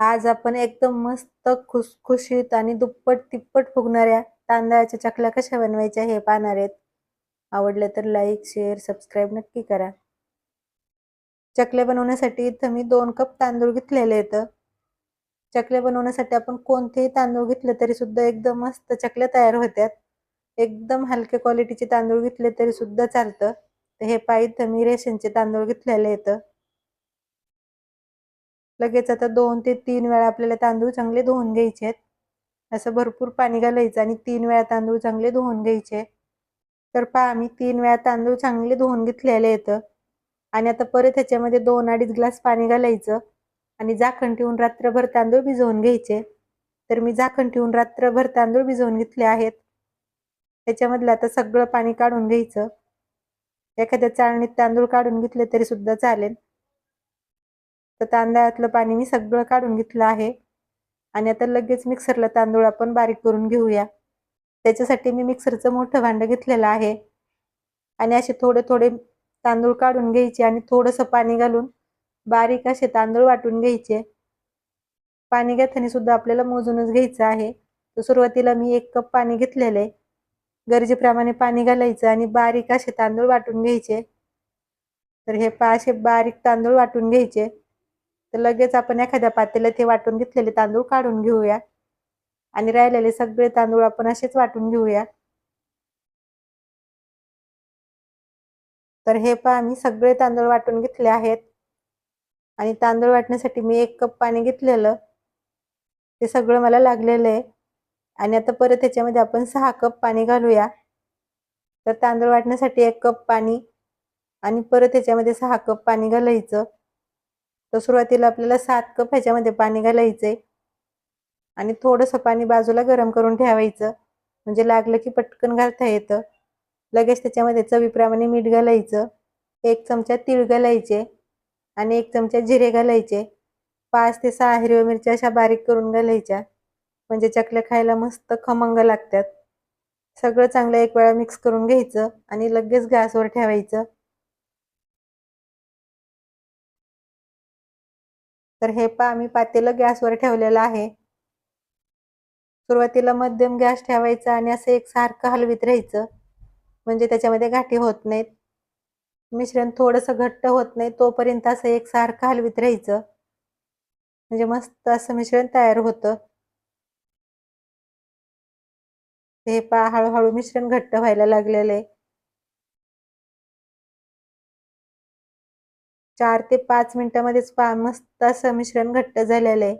आज आपण एकदम मस्त खुसखुशीत आणि दुप्पट तिप्पट फुगणाऱ्या तांदळाच्या चकल्या कशा बनवायच्या हे पाहणार आहेत. आवडलं तर लाईक शेअर सबस्क्राईब नक्की करा. चकल्या बनवण्यासाठी इथं मी दोन कप तांदूळ घेतलेले आहेत. चकल्या बनवण्यासाठी आपण कोणतेही तांदूळ घेतले तरी सुद्धा एकदम मस्त चकल्या तयार होत्यात. एकदम हलक्या क्वालिटीचे तांदूळ घेतले तरी सुद्धा चालतं. तर हे पाहिजे मी रेशनचे तांदूळ घेतलेले आहेत. लगेच आता दोन ते तीन वेळा आपल्याला तांदूळ चांगले धुवून घ्यायचे आहेत. असं भरपूर पाणी घालायचं आणि तीन वेळा तांदूळ चांगले धुवून घ्यायचे. तर पहा आम्ही तीन वेळा तांदूळ चांगले धुवून घेतलेले येतं आणि आता परत ह्याच्यामध्ये दोन अडीच ग्लास पाणी घालायचं. आणि झाकण ठेवून रात्रभर तांदूळ भिजवून घ्यायचे. तर मी झाकण ठेवून रात्रभर तांदूळ भिजवून घेतले आहेत. त्याच्यामधलं आता सगळं पाणी काढून घ्यायचं. एखाद्या चाळणीत तांदूळ काढून घेतले तरी सुद्धा चालेल. तर तांदळातलं पाणी मी सगळं काढून घेतलं आहे. आणि आता लगेच मिक्सरला तांदूळ आपण बारीक करून घेऊया. त्याच्यासाठी मी मिक्सरचं मोठं भांडं घेतलेलं आहे. आणि असे थोडे थोडे तांदूळ काढून घ्यायचे आणि थोडंसं पाणी घालून बारीक असे तांदूळ वाटून घ्यायचे. पाणी घेताना सुद्धा आपल्याला मोजूनच घ्यायचं आहे. तर सुरुवातीला मी एक कप पाणी घेतलेलं आहे. गरजेप्रमाणे पाणी घालायचं आणि बारीक असे तांदूळ वाटून घ्यायचे. तर हे पा असे बारीक तांदूळ वाटून घ्यायचे. तर लगेच आपण एखाद्या पातेला ते वाटून घेतलेले तांदूळ काढून घेऊया. आणि राहिलेले सगळे तांदूळ आपण असेच वाटून घेऊया. तर हे पहा मी सगळे तांदूळ वाटून घेतले आहेत. आणि तांदूळ वाटण्यासाठी मी एक कप पाणी घेतलेलं. ते सगळं मला लागलेलं आहे. आणि आता परत त्याच्यामध्ये आपण सहा कप पाणी घालूया. तर तांदूळ वाटण्यासाठी एक कप पाणी आणि परत त्याच्यामध्ये सहा कप पाणी घालायचं. तर सुरुवातीला आपल्याला सात कप ह्याच्यामध्ये पाणी घालायचंय. आणि थोडंसं पाणी बाजूला गरम करून ठेवायचं. म्हणजे लागलं की पटकन घालता येतं. लगेच त्याच्यामध्ये चवीप्रमाणे मीठ घालायचं. एक चमचा तीळ घालायचे. आणि एक चमचा जिरे घालायचे. पाच ते सहा हिरव्या मिरच्या अशा बारीक करून घालायच्या. म्हणजे चकल्या खायला मस्त खमंग लागतात. सगळं चांगलं एक वेळा मिक्स करून घ्यायचं. आणि लगेच गॅसवर ठेवायचं. तर हे पा मी पातेलं गॅसवर ठेवलेलं आहे. सुरुवातीला मध्यम गॅस ठेवायचा आणि असं एक सारखं हलवीत राहायचं. म्हणजे त्याच्यामध्ये गाठी होत नाहीत. मिश्रण थोडंसं घट्ट होत नाही तोपर्यंत असं एक सारखं हलवीत राहायचं. म्हणजे मस्त असं मिश्रण तयार होतं. हे पा हळूहळू मिश्रण घट्ट व्हायला लागलेलं आहे. चार ते पाच मिनिटामध्येच पा मस्त असं मिश्रण घट्ट झालेलं आहे.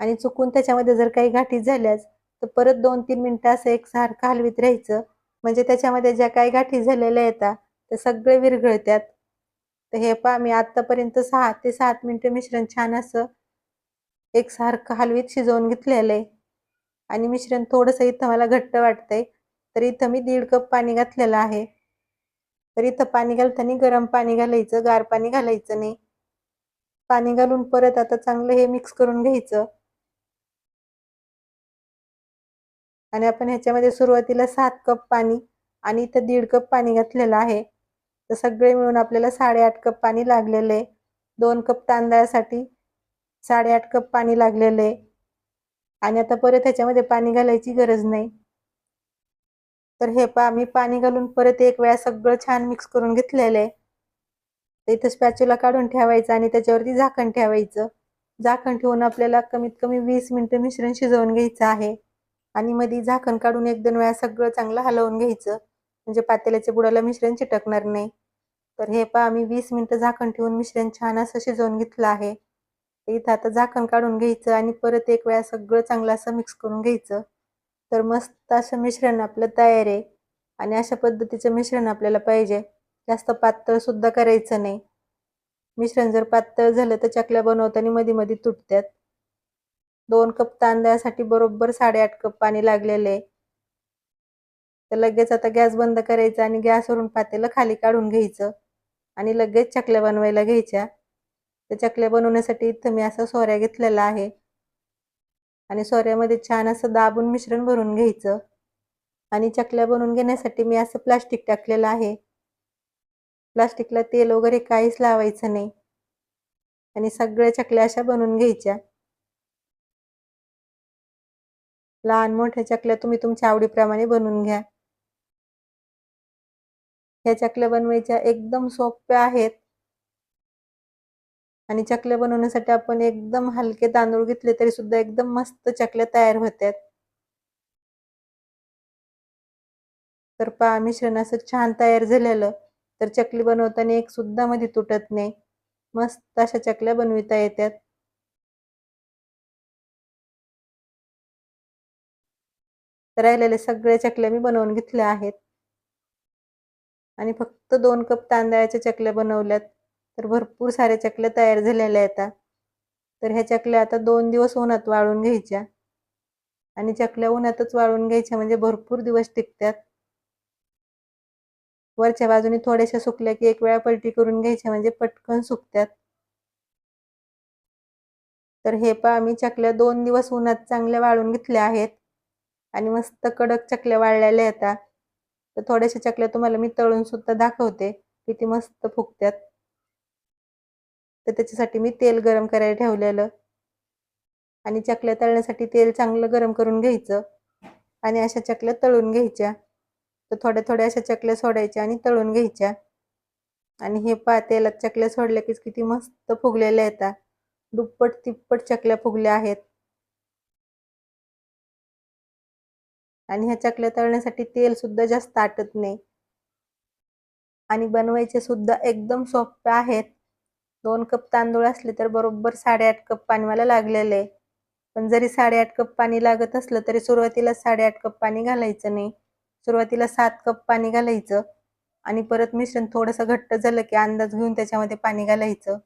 आणि चुकून त्याच्यामध्ये जर काही गाठी झाल्याच तर परत दोन तीन मिनटं असं एक सारखं हलवीत राहायचं. म्हणजे त्याच्यामध्ये ज्या काही गाठी झालेल्या येतात ते सगळे विरघळतात तर हे पा मी आत्तापर्यंत सहा ते सात मिनटं मिश्रण छान असं एक सारखं हलवीत शिजवून घेतलेलं आहे. आणि मिश्रण थोडंसं इथं मला घट्ट वाटतंय. तर इथं मी दीड कप पाणी घातलेलं आहे. तर इथं पाणी घालताना गरम पाणी घालायचं गार पाणी घालायचं नाही. पाणी घालून परत आता चांगलं हे मिक्स करून घ्यायचं. आणि आपण ह्याच्यामध्ये सुरुवातीला सात कप पाणी आणि इथं दीड कप पाणी घातलेलं आहे. तर सगळे मिळून आपल्याला साडेआठ कप पाणी लागलेलं आहे. दोन कप तांदळासाठी साडेआठ कप पाणी लागलेलं आहे. आणि आता परत ह्याच्यामध्ये पाणी घालायची गरज नाही. तर हे पा मी पाणी घालून परत एक वेळा सगळं छान मिक्स करून घेतलेलं आहे. तर इथं स्पॅच्युला काढून ठेवायचं आणि त्याच्यावरती झाकण ठेवायचं. झाकण ठेवून आपल्याला कमीत कमी वीस मिनटं मिश्रण शिजवून घ्यायचं आहे. आणि मध्ये झाकण काढून एक दोन वेळा सगळं चांगलं हलवून घ्यायचं. म्हणजे पातेल्याच्या बुडाला मिश्रण चिटकणार नाही. तर हे पहा आम्ही वीस मिनटं झाकण ठेवून मिश्रण छान असं शिजवून घेतलं आहे. इथं आता झाकण काढून घ्यायचं आणि परत एक वेळा सगळं चांगलं असं मिक्स करून घ्यायचं. तर मस्त असं मिश्रण आपलं तयार आहे. आणि अशा पद्धतीचं मिश्रण आपल्याला पाहिजे. जास्त पातळ सुद्धा करायचं नाही. मिश्रण जर पातळ झालं तर चकल्या बनवताना मध्ये मध्ये तुटतात दोन कप तांदळासाठी बरोबर साडेआठ कप पाणी लागलेलं आहे. तर लगेच आता गॅस बंद करायचा आणि गॅसवरून पातेलं खाली काढून घ्यायचं. आणि लगेच चकल्या बनवायला घ्यायच्या. तर चकल्या बनवण्यासाठी इथं मी असा सोऱ्या घेतलेला आहे. आणि सोऱ्यामध्ये छान असं दाबून मिश्रण भरून घ्यायचं. आणि चकल्या बनवून घेण्यासाठी मी असं प्लास्टिक टाकलेलं आहे. प्लास्टिकला तेल वगैरे काहीच लावायचं नाही. आणि सगळ्या चकल्या अशा बनवून घ्यायच्या. लहान मोठ्या चकल्या तुम्ही तुमच्या आवडीप्रमाणे बनवून घ्या. ह्या चकल्या बनवायच्या एकदम सोप्या आहेत. आणि चकल्या बनवण्यासाठी आपण एकदम हलके तांदूळ घेतले तरी सुद्धा एकदम मस्त चकल्या तयार होतात तर पहा मिश्रण असं छान तयार झालेलं. तर चकली बनवताना एक सुद्धा मध्ये तुटत नाही. मस्त अशा चकल्या बनविता येतात राहिलेल्या सगळ्या चकल्या मी बनवून घेतल्या आहेत. आणि फक्त दोन कप तांदळाच्या चकल्या बनवल्यात. तर भरपूर साऱ्या चकल्या तयार झालेल्या आहेत तर ह्या चकल्या आता दोन दिवस उन्हात वाळून घ्यायच्या. आणि चकल्या उन्हातच वाळून घ्यायच्या म्हणजे भरपूर दिवस टिकतात. वरच्या बाजूने थोड्याशा सुकल्या की एक वेळा पलटी करून घ्यायच्या म्हणजे पटकन सुकतात. तर हे पहा आम्ही चकल्या दोन दिवस उन्हात चांगल्या वाळून घेतल्या आहेत. आणि मस्त कडक चकल्या वाळलेल्या येतात तर थोड्याशा चकल्या तुम्हाला मी तळून सुद्धा दाखवते किती मस्त फुगत्यात तर त्याच्यासाठी मी तेल गरम करायला ठेवलेलं. आणि चकल्या तळण्यासाठी तेल चांगलं गरम करून घ्यायचं. आणि अशा चकल्या तळून घ्यायच्या. तर थोड्या थोड्या अशा चकल्या सोडायच्या आणि तळून घ्यायच्या. आणि हे पा तेलात चकल्या सोडल्या की किती मस्त फुगलेल्या येतात दुप्पट तिप्पट चकल्या फुगल्या आहेत. आणि ह्या चकल्या तळण्यासाठी तेल सुद्धा जास्त आटत नाही. आणि बनवायचे सुद्धा एकदम सोपे आहेत. दोन कप तांदूळ असले तर बरोबर साडेआठ कप पाणी मला लागलेलं. आहे पण जरी साडेआठ कप पाणी लागत असलं तरी सुरुवातीला साडेआठ कप पाणी घालायचं नाही. सुरुवातीला सात कप पाणी घालायचं. आणि परत मिश्रण थोडंसं घट्ट झालं की अंदाज घेऊन त्याच्यामध्ये पाणी घालायचं.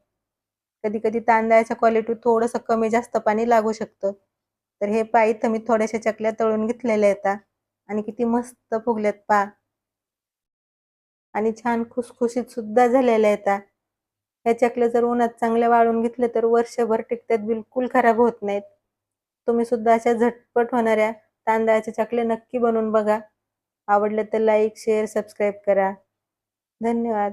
कधी कधी तांदळाच्या क्वालिटी थोडंसं कमी जास्त पाणी लागू शकतं. तर हे पा इथं मी थोड्याशा चकल्या तळून घेतलेल्या येतात आणि किती मस्त फुगल्यात पा. आणि छान खुसखुशीत सुद्धा झालेल्या येतात ह्या चकल्या जर उन्हात चांगल्या वाळून घेतल्या तर वर्षभर टिकतात बिलकुल खराब होत नाहीत. तुम्ही सुद्धा अशा झटपट होणाऱ्या तांदळाच्या चकल्या नक्की बनवून बघा. आवडलं तर लाईक शेअर सबस्क्राईब करा. धन्यवाद.